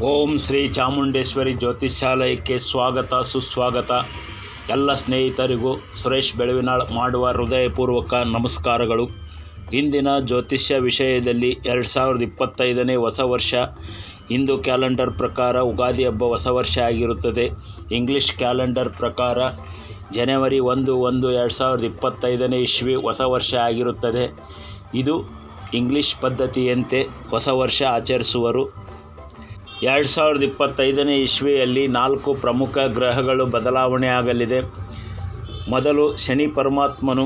ಓಂ ಶ್ರೀ ಚಾಮುಂಡೇಶ್ವರಿ ಜ್ಯೋತಿಷ್ಯಾಲಯಕ್ಕೆ ಸ್ವಾಗತ, ಸುಸ್ವಾಗತ. ಎಲ್ಲ ಸ್ನೇಹಿತರಿಗೂ ಸುರೇಶ್ ಬೆಳವಿನಾಳ್ ಮಾಡುವ ಹೃದಯಪೂರ್ವಕ ನಮಸ್ಕಾರಗಳು. ಇಂದಿನ ಜ್ಯೋತಿಷ್ಯ ವಿಷಯದಲ್ಲಿ ಎರಡು ಸಾವಿರದ ಇಪ್ಪತ್ತೈದನೇ ಹೊಸ ವರ್ಷ. ಹಿಂದೂ ಕ್ಯಾಲೆಂಡರ್ ಪ್ರಕಾರ ಉಗಾದಿ ಹಬ್ಬ ಹೊಸ ವರ್ಷ ಆಗಿರುತ್ತದೆ. ಇಂಗ್ಲಿಷ್ ಕ್ಯಾಲೆಂಡರ್ ಪ್ರಕಾರ ಜನವರಿ ಒಂದು ಒಂದು ಎರಡು ಸಾವಿರದ ಇಪ್ಪತ್ತೈದನೇ ಇಸ್ವಿ ಹೊಸ ವರ್ಷ ಆಗಿರುತ್ತದೆ. ಇದು ಇಂಗ್ಲಿಷ್ ಪದ್ಧತಿಯಂತೆ ಹೊಸ ವರ್ಷ ಆಚರಿಸುವರು. ಎರಡು ಸಾವಿರದ ಇಪ್ಪತ್ತೈದನೇ ಇಸ್ವಿಯಲ್ಲಿ ನಾಲ್ಕು ಪ್ರಮುಖ ಗ್ರಹಗಳು ಬದಲಾವಣೆ ಆಗಲಿದೆ ಮೊದಲು ಶನಿ ಪರಮಾತ್ಮನು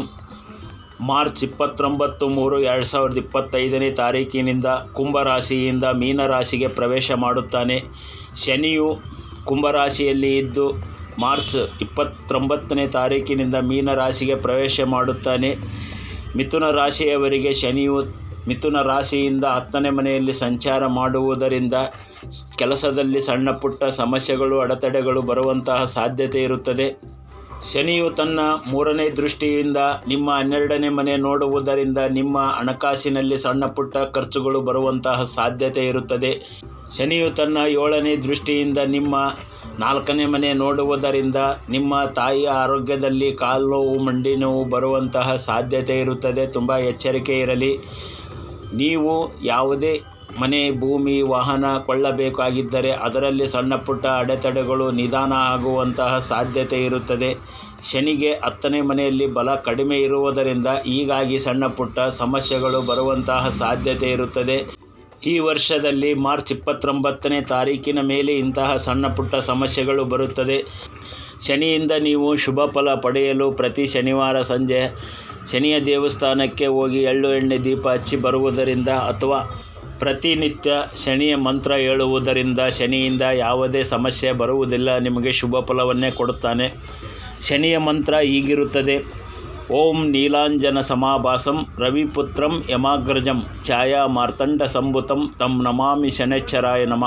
ಮಾರ್ಚ್ ಇಪ್ಪತ್ತೊಂಬತ್ತು ಮೂರು ಎರಡು ಸಾವಿರದ ಇಪ್ಪತ್ತೈದನೇ ತಾರೀಕಿನಿಂದ ಕುಂಭರಾಶಿಯಿಂದ ಮೀನರಾಶಿಗೆ ಪ್ರವೇಶ ಮಾಡುತ್ತಾನೆ. ಶನಿಯು ಕುಂಭರಾಶಿಯಲ್ಲಿ ಇದ್ದು ಮಾರ್ಚ್ ಇಪ್ಪತ್ತೊಂಬತ್ತನೇ ತಾರೀಕಿನಿಂದ ಮೀನರಾಶಿಗೆ ಪ್ರವೇಶ ಮಾಡುತ್ತಾನೆ. ಮಿಥುನ ರಾಶಿಯವರಿಗೆ ಶನಿಯು ಮಿಥುನ ರಾಶಿಯಿಂದ ಹತ್ತನೇ ಮನೆಯಲ್ಲಿ ಸಂಚಾರ ಮಾಡುವುದರಿಂದ ಕೆಲಸದಲ್ಲಿ ಸಣ್ಣ ಪುಟ್ಟ ಸಮಸ್ಯೆಗಳು, ಅಡೆತಡೆಗಳು ಬರುವಂತಹ ಸಾಧ್ಯತೆ ಇರುತ್ತದೆ. ಶನಿಯು ತನ್ನ ಮೂರನೇ ದೃಷ್ಟಿಯಿಂದ ನಿಮ್ಮ ಹನ್ನೆರಡನೇ ಮನೆ ನೋಡುವುದರಿಂದ ನಿಮ್ಮ ಹಣಕಾಸಿನಲ್ಲಿ ಸಣ್ಣ ಪುಟ್ಟ ಖರ್ಚುಗಳು ಬರುವಂತಹ ಸಾಧ್ಯತೆ ಇರುತ್ತದೆ. ಶನಿಯು ತನ್ನ ಏಳನೇ ದೃಷ್ಟಿಯಿಂದ ನಿಮ್ಮ ನಾಲ್ಕನೇ ಮನೆ ನೋಡುವುದರಿಂದ ನಿಮ್ಮ ತಾಯಿಯ ಆರೋಗ್ಯದಲ್ಲಿ ಕಾಲು ನೋವು, ಮಂಡಿ ನೋವು ಬರುವಂತಹ ಸಾಧ್ಯತೆ ಇರುತ್ತದೆ. ತುಂಬ ಎಚ್ಚರಿಕೆ ಇರಲಿ. ನೀವು ಯಾವುದೇ ಮನೆ, ಭೂಮಿ, ವಾಹನ ಕೊಳ್ಳಬೇಕಾಗಿದ್ದರೆ ಅದರಲ್ಲಿ ಸಣ್ಣ ಪುಟ್ಟ ಅಡೆತಡೆಗಳು ನಿಧಾನ ಆಗುವಂತಹ ಸಾಧ್ಯತೆ ಇರುತ್ತದೆ. ಶನಿಗೆ ಹತ್ತನೇ ಮನೆಯಲ್ಲಿ ಬಲ ಕಡಿಮೆ ಇರುವುದರಿಂದ ಹೀಗಾಗಿ ಸಣ್ಣ ಪುಟ್ಟ ಸಮಸ್ಯೆಗಳು ಬರುವಂತಹ ಸಾಧ್ಯತೆ ಇರುತ್ತದೆ. ಈ ವರ್ಷದಲ್ಲಿ ಮಾರ್ಚ್ ಇಪ್ಪತ್ತೊಂಬತ್ತನೇ ತಾರೀಕಿನ ಮೇಲೆ ಇಂತಹ ಸಣ್ಣ ಪುಟ್ಟ ಸಮಸ್ಯೆಗಳು ಬರುತ್ತದೆ. ಶನಿಯಿಂದ ನೀವು ಶುಭ ಫಲ ಪಡೆಯಲು ಪ್ರತಿ ಶನಿವಾರ ಸಂಜೆ ಶನಿಯ ದೇವಸ್ಥಾನಕ್ಕೆ ಹೋಗಿ ಎಳ್ಳು ಎಣ್ಣೆ ದೀಪ ಹಚ್ಚಿ ಬರುವುದರಿಂದ ಅಥವಾ ಪ್ರತಿನಿತ್ಯ ಶನಿಯ ಮಂತ್ರ ಹೇಳುವುದರಿಂದ ಶನಿಯಿಂದ ಯಾವುದೇ ಸಮಸ್ಯೆ ಬರುವುದಿಲ್ಲ, ನಿಮಗೆ ಶುಭ ಫಲವನ್ನೇ ಕೊಡುತ್ತಾನೆ. ಶನಿಯ ಮಂತ್ರ ಹೀಗಿರುತ್ತದೆ. ಓಂ ನೀಲಾಂಜನ ಸಮಾಭಾಸಂ ರವಿಪುತ್ರಂ ಯಮಾಗ್ರಜಂ ಛಾಯಾ ಮಾರ್ತಂಡ ಸಂಭುತಂ ತಂ ನಮಾಮಿ ಶನೇಶ್ವರಾಯ ನಮ.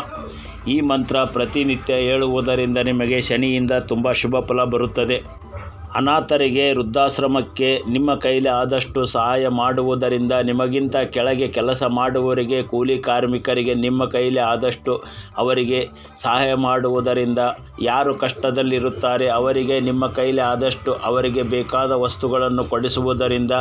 ಈ ಮಂತ್ರ ಪ್ರತಿನಿತ್ಯ ಹೇಳುವುದರಿಂದ ನಿಮಗೆ ಶನಿಯಿಂದ ತುಂಬ ಶುಭ ಫಲ ಬರುತ್ತದೆ. ಅನಾಥರಿಗೆ ವೃದ್ಧಾಶ್ರಮಕ್ಕೆ ನಿಮ್ಮ ಕೈಲಿ ಆದಷ್ಟು ಸಹಾಯ ಮಾಡುವುದರಿಂದ ನಿಮಗಿಂತ ಕೆಳಗೆ ಕೆಲಸ ಮಾಡುವವರಿಗೆ, ಕೂಲಿ ಕಾರ್ಮಿಕರಿಗೆ ನಿಮ್ಮ ಕೈಲಿ ಆದಷ್ಟು ಅವರಿಗೆ ಸಹಾಯ ಮಾಡುವುದರಿಂದ ಯಾರು ಕಷ್ಟದಲ್ಲಿರುತ್ತಾರೆ ಅವರಿಗೆ ನಿಮ್ಮ ಕೈಲಿ ಆದಷ್ಟು ಅವರಿಗೆ ಬೇಕಾದ ವಸ್ತುಗಳನ್ನು ಕೊಡಿಸುವುದರಿಂದ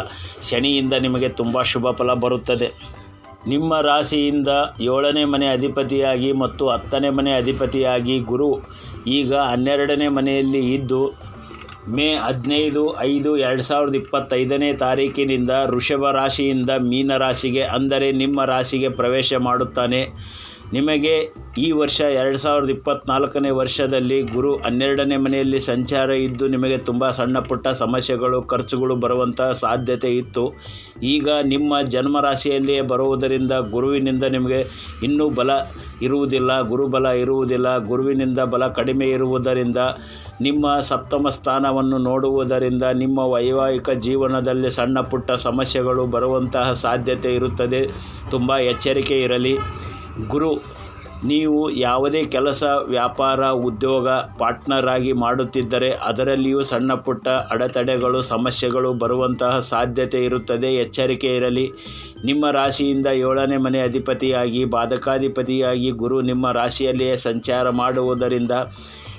ಶನಿಯಿಂದ ನಿಮಗೆ ತುಂಬ ಶುಭ ಫಲ ಬರುತ್ತದೆ. ನಿಮ್ಮ ರಾಶಿಯಿಂದ ಏಳನೇ ಮನೆ ಅಧಿಪತಿಯಾಗಿ ಮತ್ತು ಹತ್ತನೇ ಮನೆ ಅಧಿಪತಿಯಾಗಿ ಗುರು ಈಗ ಹನ್ನೆರಡನೇ ಮನೆಯಲ್ಲಿ ಇದ್ದು ಮೇ ಹದಿನೈದು, ಐದು, ಎರಡು ಸಾವಿರದ ಇಪ್ಪತ್ತೈದನೇ ತಾರೀಕಿನಿಂದ ವೃಷಭ ರಾಶಿಯಿಂದ ಮೀನ ರಾಶಿಗೆ, ಅಂದರೆ ನಿಮ್ಮ ರಾಶಿಗೆ ಪ್ರವೇಶ ಮಾಡುತ್ತಾನೆ. ನಿಮಗೆ ಈ ವರ್ಷ ಎರಡು ಸಾವಿರದ ಇಪ್ಪತ್ತ್ನಾಲ್ಕನೇ ವರ್ಷದಲ್ಲಿ ಗುರು ಹನ್ನೆರಡನೇ ಮನೆಯಲ್ಲಿ ಸಂಚಾರ ಇದ್ದು ನಿಮಗೆ ತುಂಬ ಸಣ್ಣ ಪುಟ್ಟ ಸಮಸ್ಯೆಗಳು, ಖರ್ಚುಗಳು ಬರುವಂತಹ ಸಾಧ್ಯತೆ ಇತ್ತು. ಈಗ ನಿಮ್ಮ ಜನ್ಮರಾಶಿಯಲ್ಲಿಯೇ ಬರುವುದರಿಂದ ಗುರುವಿನಿಂದ ನಿಮಗೆ ಇನ್ನೂ ಬಲ ಇರುವುದಿಲ್ಲ, ಗುರುಬಲ ಇರುವುದಿಲ್ಲ. ಗುರುವಿನಿಂದ ಬಲ ಕಡಿಮೆ ಇರುವುದರಿಂದ, ನಿಮ್ಮ ಸಪ್ತಮ ಸ್ಥಾನವನ್ನು ನೋಡುವುದರಿಂದ ನಿಮ್ಮ ವೈವಾಹಿಕ ಜೀವನದಲ್ಲಿ ಸಣ್ಣ ಪುಟ್ಟ ಸಮಸ್ಯೆಗಳು ಬರುವಂತಹ ಸಾಧ್ಯತೆ ಇರುತ್ತದೆ. ತುಂಬ ಎಚ್ಚರಿಕೆ ಇರಲಿ. ಗುರು, ನೀವು ಯಾವುದೇ ಕೆಲಸ, ವ್ಯಾಪಾರ, ಉದ್ಯೋಗ ಪಾರ್ಟ್ನರಾಗಿ ಮಾಡುತ್ತಿದ್ದರೆ ಅದರಲ್ಲಿಯೂ ಸಣ್ಣ ಪುಟ್ಟ ಅಡೆತಡೆಗಳು, ಸಮಸ್ಯೆಗಳು ಬರುವಂತಹ ಸಾಧ್ಯತೆ ಇರುತ್ತದೆ. ಎಚ್ಚರಿಕೆ ಇರಲಿ. ನಿಮ್ಮ ರಾಶಿಯಿಂದ ಏಳನೇ ಮನೆ ಅಧಿಪತಿಯಾಗಿ, ಬಾಧಕಾಧಿಪತಿಯಾಗಿ ಗುರು ನಿಮ್ಮ ರಾಶಿಯಲ್ಲಿಯೇ ಸಂಚಾರ ಮಾಡುವುದರಿಂದ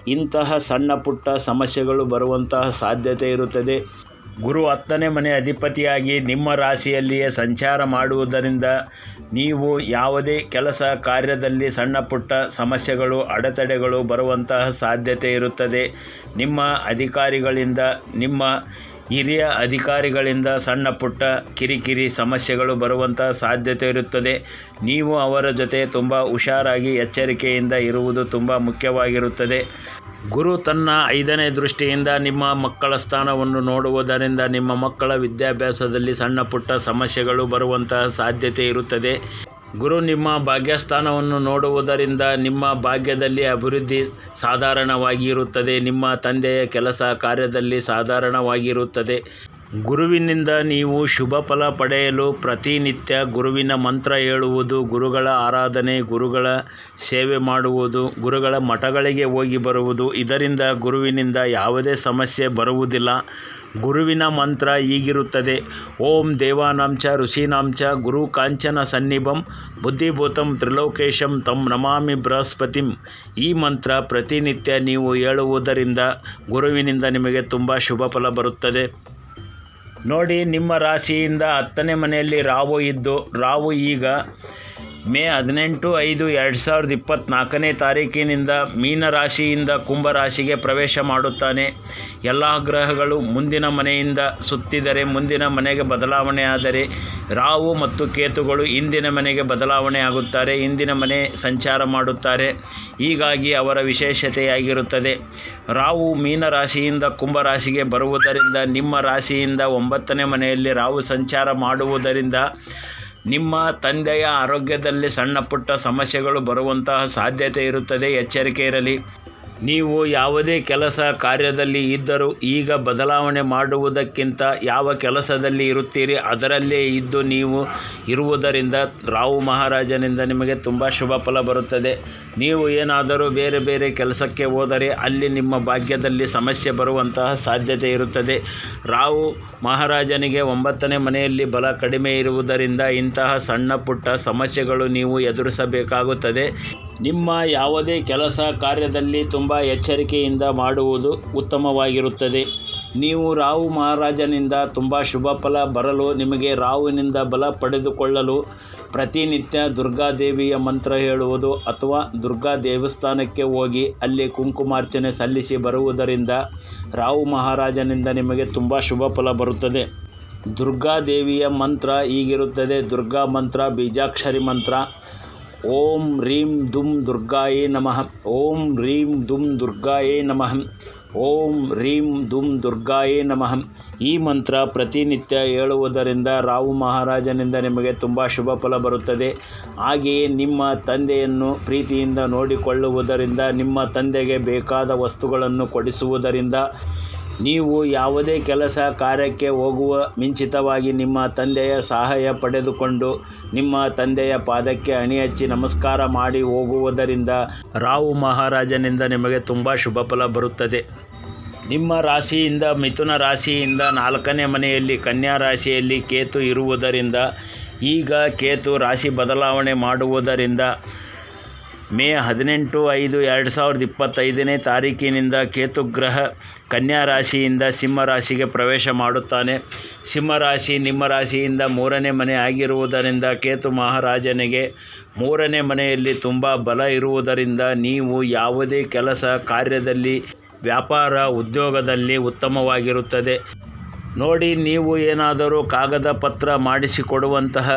ಇಂತಹ ಸಣ್ಣ ಪುಟ್ಟ ಸಮಸ್ಯೆಗಳು ಬರುವಂತಹ ಸಾಧ್ಯತೆ ಇರುತ್ತದೆ. ಗುರು ಹತ್ತನೇ ಮನೆ ಅಧಿಪತಿಯಾಗಿ ನಿಮ್ಮ ರಾಶಿಯಲ್ಲಿಯೇ ಸಂಚಾರ ಮಾಡುವುದರಿಂದ ನೀವು ಯಾವುದೇ ಕೆಲಸ ಕಾರ್ಯದಲ್ಲಿ ಸಣ್ಣ ಪುಟ್ಟ ಸಮಸ್ಯೆಗಳು, ಅಡೆತಡೆಗಳು ಬರುವಂತಹ ಸಾಧ್ಯತೆ ಇರುತ್ತದೆ. ನಿಮ್ಮ ಅಧಿಕಾರಿಗಳಿಂದ ನಿಮ್ಮ ಹಿರಿಯ ಅಧಿಕಾರಿಗಳಿಂದ ಸಣ್ಣ ಪುಟ್ಟ ಕಿರಿಕಿರಿ ಸಮಸ್ಯೆಗಳು ಬರುವಂಥ ಸಾಧ್ಯತೆ ಇರುತ್ತದೆ. ನೀವು ಅವರ ಜೊತೆ ತುಂಬ ಹುಷಾರಾಗಿ ಎಚ್ಚರಿಕೆಯಿಂದ ಇರುವುದು ತುಂಬ ಮುಖ್ಯವಾಗಿರುತ್ತದೆ. ಗುರು ತನ್ನ ಐದನೇ ದೃಷ್ಟಿಯಿಂದ ನಿಮ್ಮ ಮಕ್ಕಳ ಸ್ಥಾನವನ್ನು ನೋಡುವುದರಿಂದ ನಿಮ್ಮ ಮಕ್ಕಳ ವಿದ್ಯಾಭ್ಯಾಸದಲ್ಲಿ ಸಣ್ಣ ಪುಟ್ಟ ಸಮಸ್ಯೆಗಳು ಬರುವಂತಹ ಸಾಧ್ಯತೆ ಇರುತ್ತದೆ. ಗುರು ನಿಮ್ಮ ಭಾಗ್ಯಸ್ಥಾನವನ್ನು ನೋಡುವುದರಿಂದ ನಿಮ್ಮ ಭಾಗ್ಯದಲ್ಲಿ ಅಭಿವೃದ್ಧಿ ಸಾಧಾರಣವಾಗಿರುತ್ತದೆ ನಿಮ್ಮ ತಂದೆಯ ಕೆಲಸ ಕಾರ್ಯದಲ್ಲಿ ಸಾಧಾರಣವಾಗಿರುತ್ತದೆ. ಗುರುವಿನಿಂದ ನೀವು ಶುಭ ಫಲ ಪಡೆಯಲು ಪ್ರತಿನಿತ್ಯ ಗುರುವಿನ ಮಂತ್ರ ಹೇಳುವುದು, ಗುರುಗಳ ಆರಾಧನೆ, ಗುರುಗಳ ಸೇವೆ ಮಾಡುವುದು, ಗುರುಗಳ ಮಠಗಳಿಗೆ ಹೋಗಿ ಬರುವುದು. ಇದರಿಂದ ಗುರುವಿನಿಂದ ಯಾವುದೇ ಸಮಸ್ಯೆ ಬರುವುದಿಲ್ಲ. ಗುರುವಿನ ಮಂತ್ರ ಹೀಗಿರುತ್ತದೆ ಓಂ ದೇವಾನಾಂಚ ಋಷೀನಾಂಚ ಗುರು ಕಾಂಚನ ಸನ್ನಿಭಂ ಬುದ್ಧಿಭೂತಂ ತ್ರಿಲೋಕೇಶಂ ತಂ ನಮಾಮಿ ಬೃಹಸ್ಪತಿಂ. ಈ ಮಂತ್ರ ಪ್ರತಿನಿತ್ಯ ನೀವು ಹೇಳುವುದರಿಂದ ಗುರುವಿನಿಂದ ನಿಮಗೆ ತುಂಬ ಶುಭ ಫಲ ಬರುತ್ತದೆ. ನೋಡಿ ನಿಮ್ಮ ರಾಶಿಯಿಂದ ಹತ್ತನೇ ಮನೆಯಲ್ಲಿ ರಾವು ಇದ್ದು ರಾವು ಈಗ ಮೇ ಹದಿನೆಂಟು ಐದು ಎರಡು ಸಾವಿರದ ಇಪ್ಪತ್ತ್ನಾಲ್ಕನೇ ತಾರೀಕಿನಿಂದ ಮೀನರಾಶಿಯಿಂದ ಕುಂಭರಾಶಿಗೆ ಕುಂಭ ರಾಶಿಗೆ ಪ್ರವೇಶ ಮಾಡುತ್ತಾನೆ. ಎಲ್ಲ ಗ್ರಹಗಳು ಮುಂದಿನ ಮನೆಯಿಂದ ಸುತ್ತಿದರೆ ಮುಂದಿನ ಮನೆಗೆ ಬದಲಾವಣೆ ಆದರೆ ಮತ್ತು ಕೇತುಗಳು ಇಂದಿನ ಮನೆಗೆ ಬದಲಾವಣೆ ಆಗುತ್ತಾರೆ, ಇಂದಿನ ಮನೆ ಸಂಚಾರ ಮಾಡುತ್ತಾರೆ. ಹೀಗಾಗಿ ಅವರ ವಿಶೇಷತೆಯಾಗಿರುತ್ತದೆ. ರಾವು ಮೀನರಾಶಿಯಿಂದ ಕುಂಭರಾಶಿಗೆ ಕುಂಭ ರಾಶಿಗೆ ಬರುವುದರಿಂದ ನಿಮ್ಮ ರಾಶಿಯಿಂದ ಒಂಬತ್ತನೇ ಮನೆಯಲ್ಲಿ ರಾವು ಸಂಚಾರ ಮಾಡುವುದರಿಂದ ನಿಮ್ಮ ತಂದೆಯ ಆರೋಗ್ಯದಲ್ಲಿ ಸಣ್ಣ ಪುಟ್ಟ ಸಮಸ್ಯೆಗಳು ಬರುವಂತಹ ಸಾಧ್ಯತೆ ಇರುತ್ತದೆ. ಎಚ್ಚರಿಕೆ ಇರಲಿ. ನೀವು ಯಾವುದೇ ಕೆಲಸ ಕಾರ್ಯದಲ್ಲಿ ಇದ್ದರೂ ಈಗ ಬದಲಾವಣೆ ಮಾಡುವುದಕ್ಕಿಂತ ಯಾವ ಕೆಲಸದಲ್ಲಿ ಇರುತ್ತೀರಿ ಅದರಲ್ಲೇ ಇದ್ದು ನೀವು ಇರುವುದರಿಂದ ರಾವು ಮಹಾರಾಜನಿಂದ ನಿಮಗೆ ತುಂಬ ಶುಭ ಫಲ ಬರುತ್ತದೆ. ನೀವು ಏನಾದರೂ ಬೇರೆ ಬೇರೆ ಕೆಲಸಕ್ಕೆ ಹೋದರೆ ಅಲ್ಲಿ ನಿಮ್ಮ ಭಾಗ್ಯದಲ್ಲಿ ಸಮಸ್ಯೆ ಬರುವಂತಹ ಸಾಧ್ಯತೆ ಇರುತ್ತದೆ. ರಾವು ಮಹಾರಾಜನಿಗೆ ಒಂಬತ್ತನೇ ಮನೆಯಲ್ಲಿ ಬಲ ಕಡಿಮೆ ಇರುವುದರಿಂದ ಇಂತಹ ಸಣ್ಣ ಪುಟ್ಟ ಸಮಸ್ಯೆಗಳು ನೀವು ಎದುರಿಸಬೇಕಾಗುತ್ತದೆ. ನಿಮ್ಮ ಯಾವುದೇ ಕೆಲಸ ಕಾರ್ಯದಲ್ಲಿ ತುಂಬ ಎಚ್ಚರಿಕೆಯಿಂದ ಮಾಡುವುದು ಉತ್ತಮವಾಗಿರುತ್ತದೆ. ನೀವು ರಾಹು ಮಹಾರಾಜನಿಂದ ತುಂಬ ಶುಭ ಫಲ ಬರಲು, ನಿಮಗೆ ರಾಹುವಿನಿಂದ ಬಲ ಪಡೆದುಕೊಳ್ಳಲು ಪ್ರತಿನಿತ್ಯ ದುರ್ಗಾದೇವಿಯ ಮಂತ್ರ ಹೇಳುವುದು ಅಥವಾ ದುರ್ಗಾ ದೇವಸ್ಥಾನಕ್ಕೆ ಹೋಗಿ ಅಲ್ಲಿ ಕುಂಕುಮಾರ್ಚನೆ ಸಲ್ಲಿಸಿ ಬರುವುದರಿಂದ ರಾಹು ಮಹಾರಾಜನಿಂದ ನಿಮಗೆ ತುಂಬ ಶುಭ ಫಲ ಬರುತ್ತದೆ. ದುರ್ಗಾದೇವಿಯ ಮಂತ್ರ ಹೀಗಿರುತ್ತದೆ. ದುರ್ಗಾ ಮಂತ್ರ, ಬೀಜಾಕ್ಷರಿ ಮಂತ್ರ ಓಂ ರೀಂ ದುಂ ದುರ್ಗಾಯೇ ನಮಃ. ಓಂ ರೀಂ ದುಂ ದುರ್ಗಾಯೇ ನಮಃ. ಓಂ ರೀಂ ದುಂ ದುರ್ಗಾಯೇ ನಮಃ. ಈ ಮಂತ್ರ ಪ್ರತಿನಿತ್ಯ ಹೇಳುವುದರಿಂದ ರಾವು ಮಹಾರಾಜನಿಂದ ನಿಮಗೆ ತುಂಬ ಶುಭ ಫಲ ಬರುತ್ತದೆ. ಹಾಗೆಯೇ ನಿಮ್ಮ ತಂದೆಯನ್ನು ಪ್ರೀತಿಯಿಂದ ನೋಡಿಕೊಳ್ಳುವುದರಿಂದ, ನಿಮ್ಮ ತಂದೆಗೆ ಬೇಕಾದ ವಸ್ತುಗಳನ್ನು ಕೊಡಿಸುವುದರಿಂದ ನೀವು ಯಾವುದೇ ಕೆಲಸ ಕಾರ್ಯಕ್ಕೆ ಹೋಗುವ ಮುಂಚಿತವಾಗಿ ನಿಮ್ಮ ತಂದೆಯ ಸಹಾಯ ಪಡೆದುಕೊಂಡು ನಿಮ್ಮ ತಂದೆಯ ಪಾದಕ್ಕೆ ಅಣಿ ಹಚ್ಚಿ ನಮಸ್ಕಾರ ಮಾಡಿ ಹೋಗುವುದರಿಂದ ರಾವು ಮಹಾರಾಜನಿಂದ ನಿಮಗೆ ತುಂಬ ಶುಭ ಫಲ ಬರುತ್ತದೆ. ನಿಮ್ಮ ರಾಶಿಯಿಂದ, ಮಿಥುನ ರಾಶಿಯಿಂದ ನಾಲ್ಕನೇ ಮನೆಯಲ್ಲಿ, ಕನ್ಯಾ ರಾಶಿಯಲ್ಲಿ ಕೇತು ಇರುವುದರಿಂದ, ಈಗ ಕೇತು ರಾಶಿ ಬದಲಾವಣೆ ಮಾಡುವುದರಿಂದ ಮೇ ಹದಿನೆಂಟು ಐದು ಎರಡು ಸಾವಿರದ ಇಪ್ಪತ್ತೈದನೇ ತಾರೀಕಿನಿಂದ ಕೇತು ಗ್ರಹ ಕನ್ಯಾ ರಾಶಿಯಿಂದ ಸಿಂಹ ರಾಶಿಗೆ ಪ್ರವೇಶ ಮಾಡುತ್ತಾನೆ. ಸಿಂಹ ರಾಶಿ ನಿಮ್ಮ ರಾಶಿಯಿಂದ ಮೂರನೇ ಮನೆ ಆಗಿರುವುದರಿಂದ ಕೇತು ಮಹಾರಾಜನಿಗೆ ಮೂರನೇ ಮನೆಯಲ್ಲಿ ತುಂಬ ಬಲ ಇರುವುದರಿಂದ ನೀವು ಯಾವುದೇ ಕೆಲಸ ಕಾರ್ಯದಲ್ಲಿ, ವ್ಯಾಪಾರ ಉದ್ಯೋಗದಲ್ಲಿ ಉತ್ತಮವಾಗಿರುತ್ತದೆ. ನೋಡಿ, ನೀವು ಏನಾದರೂ ಕಾಗದ ಪತ್ರ ಮಾಡಿಸಿಕೊಡುವಂತಹ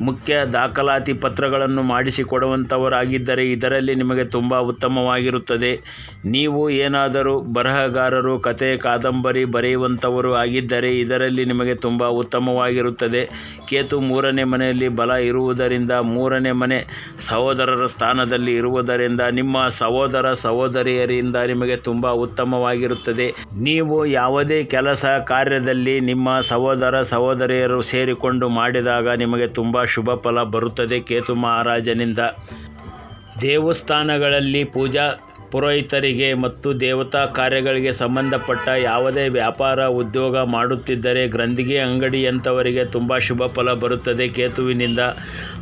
ಮುಖ್ಯ ದಾಖಲಾತಿ ಪತ್ರಗಳನ್ನು ಮಾಡಿಸಿಕೊಡುವಂಥವರಾಗಿದ್ದರೆ ಇದರಲ್ಲಿ ನಿಮಗೆ ತುಂಬ ಉತ್ತಮವಾಗಿರುತ್ತದೆ. ನೀವು ಏನಾದರೂ ಬರಹಗಾರರು ಕತೆ ಕಾದಂಬರಿ ಬರೆಯುವಂಥವರು ಆಗಿದ್ದರೆ ಇದರಲ್ಲಿ ನಿಮಗೆ ತುಂಬ ಉತ್ತಮವಾಗಿರುತ್ತದೆ. ಕೇತು ಮೂರನೇ ಮನೆಯಲ್ಲಿ ಬಲ ಇರುವುದರಿಂದ, ಮೂರನೇ ಮನೆ ಸಹೋದರರ ಸ್ಥಾನದಲ್ಲಿ ಇರುವುದರಿಂದ, ನಿಮ್ಮ ಸಹೋದರ ಸಹೋದರಿಯರಿಂದ ನಿಮಗೆ ತುಂಬ ಉತ್ತಮವಾಗಿರುತ್ತದೆ. ನೀವು ಯಾವುದೇ ಕೆಲಸ ಕಾರ್ಯದಲ್ಲಿ ನಿಮ್ಮ ಸಹೋದರ ಸಹೋದರಿಯರು ಸೇರಿಕೊಂಡು ಮಾಡಿದಾಗ ನಿಮಗೆ ತುಂಬ ಶುಭ ಫಲ ಬರುತ್ತದೆ ಕೇತು ಮಹಾರಾಜನಿಂದ. ದೇವಸ್ಥಾನಗಳಲ್ಲಿ ಪೂಜಾ ಪುರೋಹಿತರಿಗೆ ಮತ್ತು ದೇವತಾ ಕಾರ್ಯಗಳಿಗೆ ಸಂಬಂಧಪಟ್ಟ ಯಾವುದೇ ವ್ಯಾಪಾರ ಉದ್ಯೋಗ ಮಾಡುತ್ತಿದ್ದರೆ ಗ್ರಂಥಿಗೆ ಅಂಗಡಿಯಂಥವರಿಗೆ ತುಂಬ ಶುಭ ಫಲ ಬರುತ್ತದೆ ಕೇತುವಿನಿಂದ.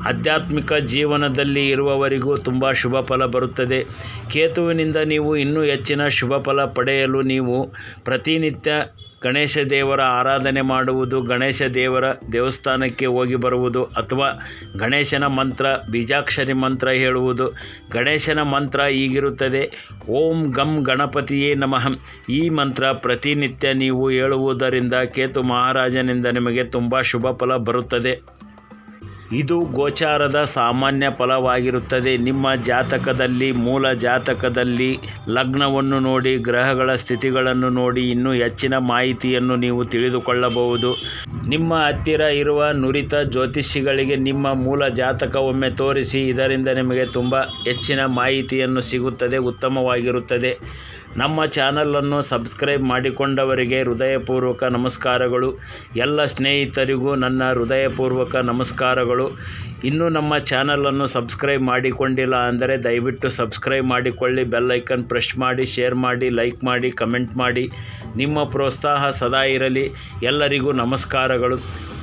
ಆಧ್ಯಾತ್ಮಿಕ ಜೀವನದಲ್ಲಿ ಇರುವವರಿಗೂ ತುಂಬ ಶುಭ ಫಲ ಬರುತ್ತದೆ. ಕೇತುವಿನಿಂದ ನೀವು ಇನ್ನೂ ಹೆಚ್ಚಿನ ಶುಭ ಫಲ ಪಡೆಯಲು ನೀವು ಪ್ರತಿನಿತ್ಯ ಗಣೇಶ ದೇವರ ಆರಾಧನೆ ಮಾಡುವುದು, ಗಣೇಶ ದೇವರ ದೇವಸ್ಥಾನಕ್ಕೆ ಹೋಗಿ ಬರುವುದು ಅಥವಾ ಗಣೇಶನ ಮಂತ್ರ, ಬೀಜಾಕ್ಷರಿ ಮಂತ್ರ ಹೇಳುವುದು. ಗಣೇಶನ ಮಂತ್ರ ಈಗಿರುತ್ತದೆ ಓಂ ಗಂ ಗಣಪತಿಯೇ ನಮಃ. ಈ ಮಂತ್ರ ಪ್ರತಿನಿತ್ಯ ನೀವು ಹೇಳುವುದರಿಂದ ಕೇತು ಮಹಾರಾಜನಿಂದ ನಿಮಗೆ ತುಂಬ ಶುಭ ಫಲ ಬರುತ್ತದೆ. ಇದು ಗೋಚಾರದ ಸಾಮಾನ್ಯ ಫಲವಾಗಿರುತ್ತದೆ. ನಿಮ್ಮ ಜಾತಕದಲ್ಲಿ, ಮೂಲ ಜಾತಕದಲ್ಲಿ ಲಗ್ನವನ್ನು ನೋಡಿ, ಗ್ರಹಗಳ ಸ್ಥಿತಿಗಳನ್ನು ನೋಡಿ ಇನ್ನೂ ಹೆಚ್ಚಿನ ಮಾಹಿತಿಯನ್ನು ನೀವು ತಿಳಿದುಕೊಳ್ಳಬಹುದು. ನಿಮ್ಮ ಹತ್ತಿರ ಇರುವ ನುರಿತ ಜ್ಯೋತಿಷಿಗಳಿಗೆ ನಿಮ್ಮ ಮೂಲ ಜಾತಕ ಒಮ್ಮೆ ತೋರಿಸಿ, ಇದರಿಂದ ನಿಮಗೆ ತುಂಬ ಹೆಚ್ಚಿನ ಮಾಹಿತಿಯನ್ನು ಸಿಗುತ್ತದೆ, ಉತ್ತಮವಾಗಿರುತ್ತದೆ. ನಮ್ಮ ಚಾನಲನ್ನು ಸಬ್ಸ್ಕ್ರೈಬ್ ಮಾಡಿಕೊಂಡವರಿಗೆ ಹೃದಯಪೂರ್ವಕ ನಮಸ್ಕಾರಗಳು. ಎಲ್ಲ ಸ್ನೇಹಿತರಿಗೂ ನನ್ನ ಹೃದಯಪೂರ್ವಕ ನಮಸ್ಕಾರಗಳು. ಇನ್ನೂ ನಮ್ಮ ಚಾನಲನ್ನು ಸಬ್ಸ್ಕ್ರೈಬ್ ಮಾಡಿಕೊಂಡಿಲ್ಲ ಅಂದರೆ ದಯವಿಟ್ಟು ಸಬ್ಸ್ಕ್ರೈಬ್ ಮಾಡಿಕೊಳ್ಳಿ ಬೆಲ್ ಐಕನ್ ಪ್ರೆಸ್ ಮಾಡಿ ಶೇರ್ ಮಾಡಿ ಲೈಕ್ ಮಾಡಿ ಕಮೆಂಟ್ ಮಾಡಿ. ನಿಮ್ಮ ಪ್ರೋತ್ಸಾಹ ಸದಾ ಇರಲಿ. ಎಲ್ಲರಿಗೂ ನಮಸ್ಕಾರಗಳು.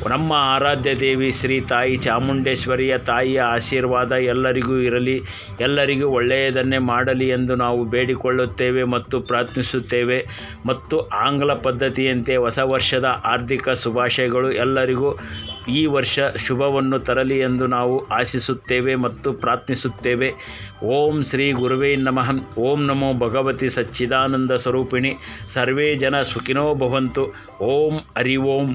ನಮ್ಮ ಆರಾಧ್ಯ ದೇವಿ ಶ್ರೀ ತಾಯಿ ಚಾಮುಂಡೇಶ್ವರಿಯ ತಾಯಿಯ ಆಶೀರ್ವಾದ ಎಲ್ಲರಿಗೂ ಇರಲಿ. ಎಲ್ಲರಿಗೂ ಒಳ್ಳೆಯದನ್ನೇ ಮಾಡಲಿ ಎಂದು ನಾವು ಬೇಡಿಕೊಳ್ಳುತ್ತೇವೆ ಮತ್ತು ಪ್ರಾರ್ಥಿಸುತ್ತೇವೆ. ಮತ್ತು ಆಂಗ್ಲ ಪದ್ಧತಿಯಂತೆ ಹೊಸ ವರ್ಷದ ಆರ್ಥಿಕ ಶುಭಾಶಯಗಳು ಎಲ್ಲರಿಗೂ. ಈ ವರ್ಷ ಶುಭವನ್ನು ತರಲಿ ಎಂದು ನಾವು ಆಶಿಸುತ್ತೇವೆ ಮತ್ತು ಪ್ರಾರ್ಥಿಸುತ್ತೇವೆ. ಓಂ ಶ್ರೀ ಗುರುವೇ ನಮಃ. ಓಂ ನಮೋ ಭಗವತಿ ಸಚ್ಚಿದಾನಂದ ಸ್ವರೂಪಿಣಿ. ಸರ್ವೇ ಜನ ಸುಖಿನೋ ಭವಂತು. ಓಂ ಹರಿ ಓಂ.